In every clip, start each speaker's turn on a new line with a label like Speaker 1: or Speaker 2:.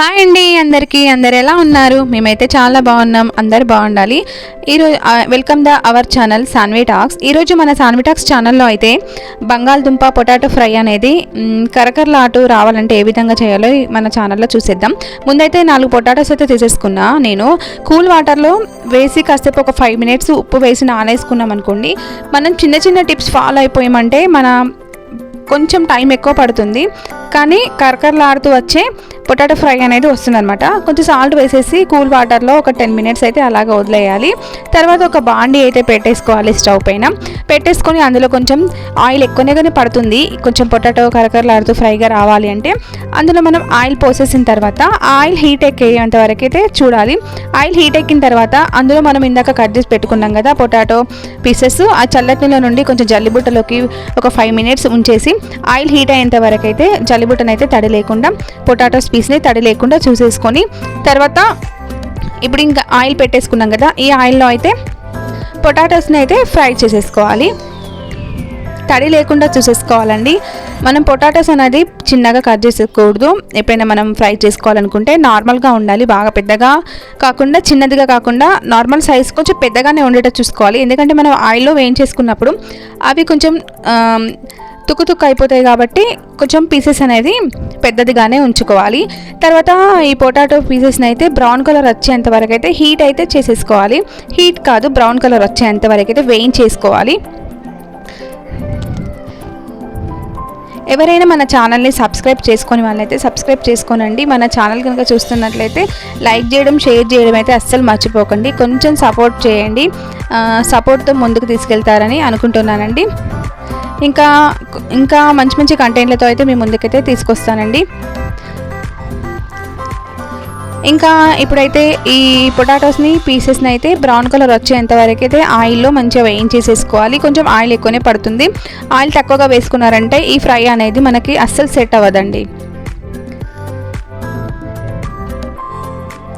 Speaker 1: Hi అండి అందరికీ. అందరు ఎలా ఉన్నారు? మేమైతే చాలా బాగున్నాం. అందరు బాగుండాలి. ఈరోజు welcome the our channel Saanvi talks. ఈరోజు మన సాన్వి టాక్స్ ఛానల్లో అయితే బంగాళదుంప పొటాటో ఫ్రై అనేది కరకరలాటు రావాలంటే ఏ విధంగా చేయాలో మన ఛానల్లో చూసేద్దాం. ముందైతే నాలుగు పొటాటోస్ అయితే తీసేసుకున్నా నేను. కూల్ వాటర్లో వేసి కాసేపు ఒక ఫైవ్ మినిట్స్ ఉప్పు వేసి నానేసుకున్నాం అనుకోండి మనం చిన్న చిన్న టిప్స్ ఫాలో అయిపోయామంటే మన కొంచెం టైం ఎక్కువ పడుతుంది. కానీ కరకరలాడుతూ వచ్చే పొటాటో ఫ్రై అనేది వస్తుందనమాట కొంచెం సాల్ట్ వేసేసి కూల్ వాటర్లో ఒక టెన్ మినిట్స్ అయితే అలాగ వదిలేయాలి. తర్వాత ఒక బాండి అయితే పెట్టేసుకోవాలి స్టవ్ పైన. పెట్టేసుకొని అందులో కొంచెం ఆయిల్ ఎక్కువనే కానీ పడుతుంది. కొంచెం పొటాటో కరకరలాడుతూ ఫ్రైగా రావాలి అంటే. అందులో మనం ఆయిల్ పోసేసిన తర్వాత ఆయిల్ హీట్ ఎక్కేంత వరకు అయితే చూడాలి. ఆయిల్ హీట్ ఎక్కిన తర్వాత అందులో మనం ఇందాక కట్ చేసి పెట్టుకున్నాం కదా పొటాటో పీసెస్. ఆ చల్లటిలో నుండి కొంచెం జల్లిబుట్టలోకి ఒక ఫైవ్ మినిట్స్ ఉంచేసి ఆయిల్ హీట్ అయ్యేంత వరకు అయితే జల్లిబుట్టనైతే తడి లేకుండా పొటాటోస్ పీస్ని తడి లేకుండా చూసేసుకొని తర్వాత ఇప్పుడు ఇంకా ఆయిల్ పెట్టేసుకున్నాం కదా ఈ ఆయిల్లో అయితే పొటాటోస్ని అయితే ఫ్రై చేసేసుకోవాలి. తడి లేకుండా చూసేసుకోవాలండి. మనం పొటాటోస్ అనేది చిన్నగా కట్ చేసుకోకూడదు ఎప్పుడైనా మనం ఫ్రై చేసుకోవాలనుకుంటే నార్మల్గా ఉండాలి బాగా పెద్దగా కాకుండా చిన్నదిగా కాకుండా నార్మల్ సైజ్ కొంచెం పెద్దగానే ఉండేటట్టు చూసుకోవాలి. ఎందుకంటే మనం ఆయిల్లో వేయించేసుకున్నప్పుడు అవి కొంచెం తుక్కు తుక్కు అయిపోతాయి కాబట్టి కొంచెం పీసెస్ అనేది పెద్దదిగానే ఉంచుకోవాలి. తర్వాత ఈ పొటాటో పీసెస్ని అయితే బ్రౌన్ కలర్ వచ్చేంత వరకు అయితే హీట్ అయితే చేసేసుకోవాలి. హీట్ కాదు బ్రౌన్ కలర్ వచ్చేంత వరకు అయితే వేయించేసుకోవాలి. ఎవరైనా మన ఛానల్ని సబ్స్క్రైబ్ చేసుకొని వాళ్ళైతే సబ్స్క్రైబ్ చేసుకోనండి. మన ఛానల్ కనుక చూస్తున్నట్లయితే లైక్ చేయడం షేర్ చేయడం అయితే అస్సలు మర్చిపోకండి. కొంచెం సపోర్ట్ చేయండి. సపోర్ట్తో ముందుకు తీసుకెళ్తారని అనుకుంటున్నానండి. ఇంకా ఇంకా మంచి మంచి కంటెంట్లతో అయితే మీ ముందుకైతే తీసుకొస్తానండి. ఇంకా ఇప్పుడైతే ఈ పొటాటోస్ని పీసెస్ని అయితే బ్రౌన్ కలర్ వచ్చేంత వరకు అయితే ఆయిల్లో మంచిగా వేయించేసేసుకోవాలి. కొంచెం ఆయిల్ ఎక్కువనే పడుతుంది. ఆయిల్ తక్కువగా వేసుకున్నారంటే ఈ ఫ్రై అనేది మనకి అస్సలు సెట్ అవ్వదండి.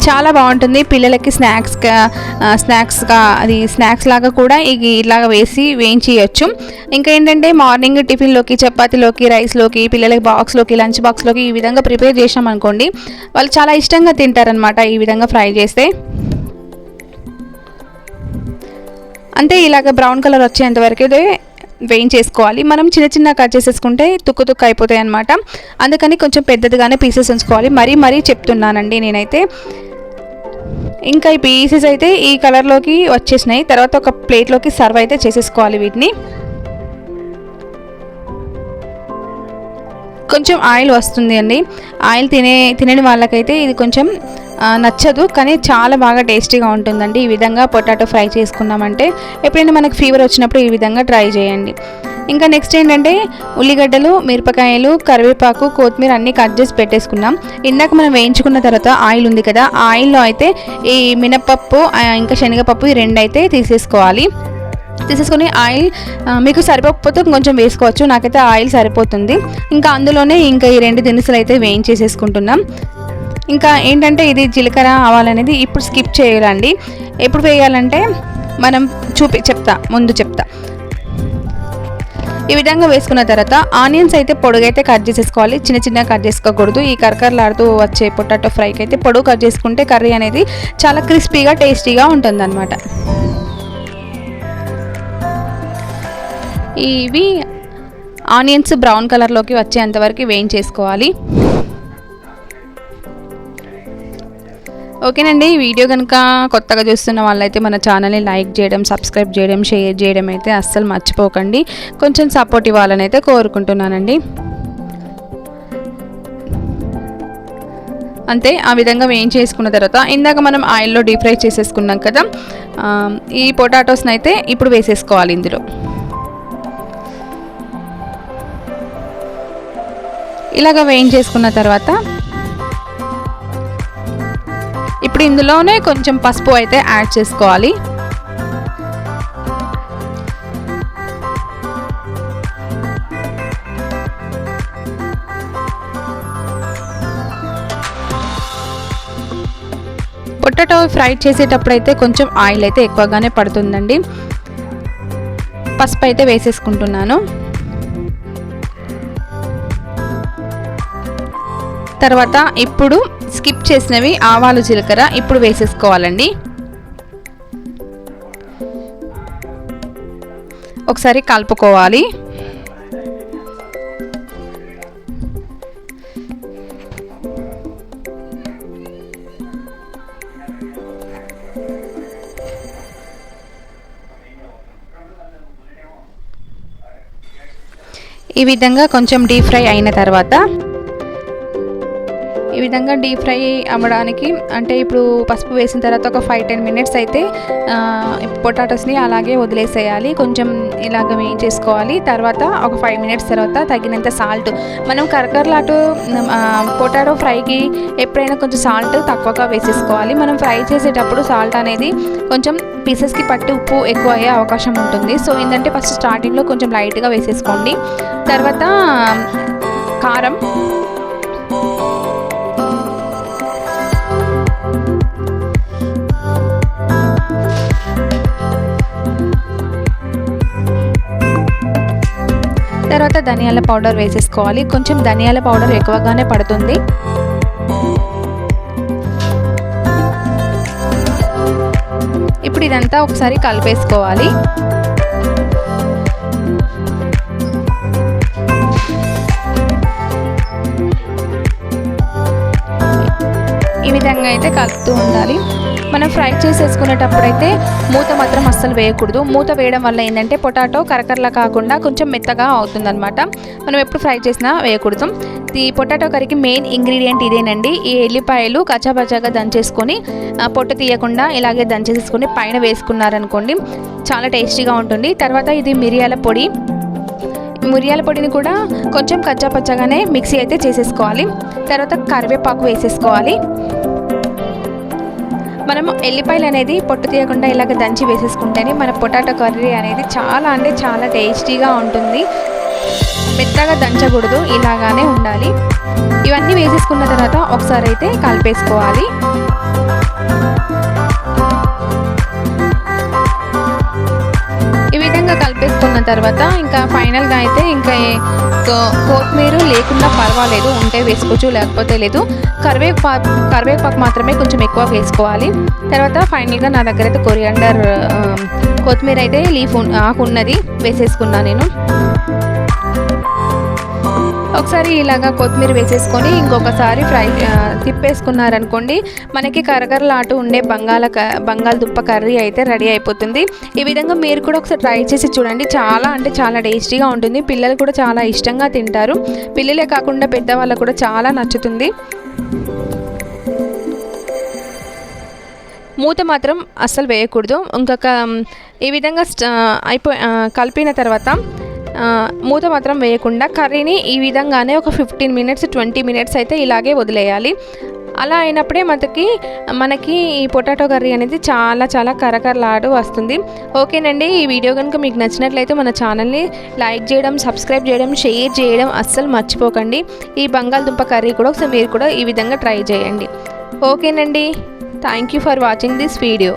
Speaker 1: చాలా బాగుంటుంది. పిల్లలకి స్నాక్స్గా స్నాక్స్గా అది స్నాక్స్ లాగా కూడా ఇది ఇలాగ వేసి వేయించేయచ్చు. ఇంకా ఏంటంటే మార్నింగ్ టిఫిన్లోకి చపాతీలోకి రైస్లోకి పిల్లలకి బాక్స్లోకి లంచ్ బాక్స్లోకి ఈ విధంగా ప్రిపేర్ చేసాం అనుకోండి వాళ్ళు చాలా ఇష్టంగా తింటారనమాట ఈ విధంగా ఫ్రై చేస్తే. అంతే ఇలాగ బ్రౌన్ కలర్ వచ్చేంత వరకు అయితే వేయించేసుకోవాలి. మనం చిన్న చిన్న కట్ చేసేసుకుంటే తుక్కు తుక్కు అయిపోతాయి అనమాట అందుకని కొంచెం పెద్దదిగానే పీసెస్ ఉంచుకోవాలి. మరీ మరీ చెప్తున్నానండి నేనైతే. ఇంకా ఈ పీసెస్ అయితే ఈ కలర్లోకి వచ్చేసినాయి. తర్వాత ఒక ప్లేట్లోకి సర్వ్ అయితే చేసేసుకోవాలి వీటిని. కొంచెం ఆయిల్ వస్తుంది అండి. ఆయిల్ తినే తినని వాళ్ళకైతే ఇది కొంచెం నచ్చదు. కానీ చాలా బాగా టేస్టీగా ఉంటుందండి. ఈ విధంగా పొటాటో ఫ్రై చేసుకున్నామంటే ఎప్పుడైనా మనకు ఫీవర్ వచ్చినప్పుడు ఈ విధంగా ట్రై చేయండి. ఇంకా నెక్స్ట్ ఏంటంటే ఉల్లిగడ్డలు మిరపకాయలు కరివేపాకు కొత్తిమీర అన్నీ కట్ చేసి పెట్టేసుకున్నాం. ఇందాక మనం వేయించుకున్న తర్వాత ఆయిల్ ఉంది కదా ఆ ఆయిల్లో అయితే ఈ మినపప్పు ఇంకా శనగపప్పు ఈ రెండు అయితే తీసేసుకోవాలి. తీసేసుకొని ఆయిల్ మీకు సరిపోకపోతే కొంచెం వేసుకోవచ్చు నాకైతే ఆయిల్ సరిపోతుంది. ఇంకా అందులోనే ఇంకా ఈ రెండు దినుసులు అయితే వేయించేసేసుకుంటున్నాం. ఇంకా ఏంటంటే ఇది జీలకర్ర ఆవాలనేది ఇప్పుడు స్కిప్ చేయాలండి. ఎప్పుడు వేయాలంటే మనం చూపి చెప్తా ముందు చెప్తా. ఈ విధంగా వేసుకున్న తర్వాత ఆనియన్స్ అయితే పొడుగైతే కట్ చేసేసుకోవాలి. చిన్న చిన్న కట్ చేసుకోకూడదు. ఈ కరకరలాడుతూ వచ్చే పొటాటో ఫ్రైకి అయితే పొడుగు కట్ చేసుకుంటే కర్రీ అనేది చాలా క్రిస్పీగా టేస్టీగా ఉంటుంది ఇవి ఆనియన్స్ బ్రౌన్ కలర్లోకి వచ్చేంతవరకు వేయించేసుకోవాలి. ఓకేనండి ఈ వీడియో కనుక కొత్తగా చూస్తున్న వాళ్ళైతే మన ఛానల్ని లైక్ చేయడం సబ్స్క్రైబ్ చేయడం షేర్ చేయడం అయితే అస్సలు మర్చిపోకండి. కొంచెం సపోర్ట్ ఇవ్వాలని అయితే కోరుకుంటున్నానండి. అంతే ఆ విధంగా వేయించేసుకున్న తర్వాత ఇందాక మనం ఆయిల్లో డీప్ ఫ్రై చేసేసుకున్నాం కదా ఈ పొటాటోస్ని అయితే ఇప్పుడు వేసేసుకోవాలి ఇందులో. ఇలాగ వేయించేసుకున్న తర్వాత ఇప్పుడు ఇందులోనే కొంచెం పసుపు అయితే యాడ్ చేసుకోవాలి. పొటాటో ఫ్రై చేసేటప్పుడు అయితే కొంచెం ఆయిల్ అయితే ఎక్కువగానే పడుతుందండి. పసుపు అయితే వేసేసుకుంటున్నాను. తర్వాత ఇప్పుడు స్కిప్ చేసినవి ఆవాలు జీలకర్ర ఇప్పుడు వేసేసుకోవాలండి. ఒకసారి కలుపుకోవాలి. ఈ విధంగా కొంచెం డీప్ ఫ్రై అయిన తర్వాత విధంగా డీప్ ఫ్రై అవ్వడానికి అంటే ఇప్పుడు పసుపు వేసిన తర్వాత ఒక ఫైవ్ టెన్ మినిట్స్ అయితే పొటాటోస్ని అలాగే వదిలేసేయాలి. కొంచెం ఇలాగ వేయించేసుకోవాలి. తర్వాత ఒక ఫైవ్ మినిట్స్ తర్వాత తగినంత సాల్ట్ మనం కరకరలాటు పొటాటో ఫ్రైకి ఎప్పుడైనా కొంచెం సాల్ట్ తక్కువగా వేసేసుకోవాలి. మనం ఫ్రై చేసేటప్పుడు సాల్ట్ అనేది కొంచెం పీసెస్కి పట్టి ఉప్పు ఎక్కువ అయ్యే అవకాశం ఉంటుంది. సో ఏంటంటే ఫస్ట్ స్టార్టింగ్లో కొంచెం లైట్గా వేసేసుకోండి. తర్వాత కారం ధనియాల పౌడర్ వేసేసుకోవాలి. కొంచెం ధనియాల పౌడర్ ఎక్కువగానే పడుతుంది. ఇప్పుడు ఇదంతా ఒకసారి కలిపేసుకోవాలి. ఈ విధంగా అయితే కలుపుతూ ఉండాలి. మనం ఫ్రై చేసేసుకునేటప్పుడైతే మూత మాత్రం అస్సలు వేయకూడదు. మూత వేయడం వల్ల ఏంటంటే పొటాటో కరకరలా కాకుండా కొంచెం మెత్తగా అవుతుందన్నమాట. మనం ఎప్పుడు ఫ్రై చేసినా వేయకూడదు. ఈ పొటాటో కర్రీకి మెయిన్ ఇంగ్రీడియంట్ ఇదేనండి. ఈ ఎల్లిపాయలు కచ్చాపచ్చాగా దంచేసుకొని పొట్టు తీయకుండా ఇలాగే దంచేసుకొని పైన వేసుకున్నారనుకోండి చాలా టేస్టీగా ఉంటుంది. తర్వాత ఇది మిరియాల పొడి. మిరియాల పొడిని కూడా కొంచెం కచ్చాపచ్చాగానే మిక్సీ అయితే చేసేసుకోవాలి. తర్వాత కరివేపాకు వేసేసుకోవాలి. మనం ఎల్లిపాయలు అనేది పొట్టు తీయకుండా ఇలాగ దంచి వేసేసుకుంటేనే మన పొటాటో కర్రీ అనేది చాలా అంటే చాలా టేస్టీగా ఉంటుంది. మెత్తగా దంచకూడదు ఇలాగానే ఉండాలి. ఇవన్నీ వేసేసుకున్న తర్వాత ఒకసారి అయితే కలిపేసుకోవాలి. తర్వాత ఇంకా ఫైనల్గా అయితే ఇంకా కొత్తిమీర లేకుండా పర్వాలేదు ఉంటే వేసుకోవచ్చు లేకపోతే లేదు. కరివేపాకు కరివేపాకు మాత్రమే కొంచెం ఎక్కువ వేసుకోవాలి. తర్వాత ఫైనల్గా నా దగ్గర అయితే కొరియాండర్ కొత్తిమీర అయితే లీఫ్ ఆకు ఉన్నది వేసేసుకున్నాను నేను. ఒకసారి ఇలాగా కొత్తిమీర వేసేసుకొని ఇంకొకసారి ఫ్రై తిప్పేసుకున్నారనుకోండి మనకి కరకరలాటు ఉండే బంగాళ బంగాళదుంప కర్రీ అయితే రెడీ అయిపోతుంది. ఈ విధంగా మీరు కూడా ఒకసారి ట్రై చేసి చూడండి. చాలా అంటే చాలా టేస్టీగా ఉంటుంది. పిల్లలు కూడా చాలా ఇష్టంగా తింటారు. పిల్లలే కాకుండా పెద్దవాళ్ళకు కూడా చాలా నచ్చుతుంది. మూత మాత్రం అస్సలు వేయకూడదు. ఇంకొక ఈ విధంగా అయిపో కలిపిన తర్వాత మూత మాత్రం వేయకుండా కర్రీని ఈ విధంగానే ఒక ఫిఫ్టీన్ మినిట్స్ ట్వంటీ మినిట్స్ అయితే ఇలాగే వదిలేయాలి. అలా అయినప్పుడే మనకి మనకి ఈ పొటాటో కర్రీ అనేది చాలా చాలా కరకరలాడు వస్తుంది. ఓకేనండి ఈ వీడియో కనుక మీకు నచ్చినట్లయితే మన ఛానల్ని లైక్ చేయడం సబ్స్క్రైబ్ చేయడం షేర్ చేయడం అస్సలు మర్చిపోకండి. ఈ బంగాళదుంప కర్రీ కూడా ఒకసారి మీరు కూడా ఈ విధంగా ట్రై చేయండి. ఓకేనండి thank you for watching this video.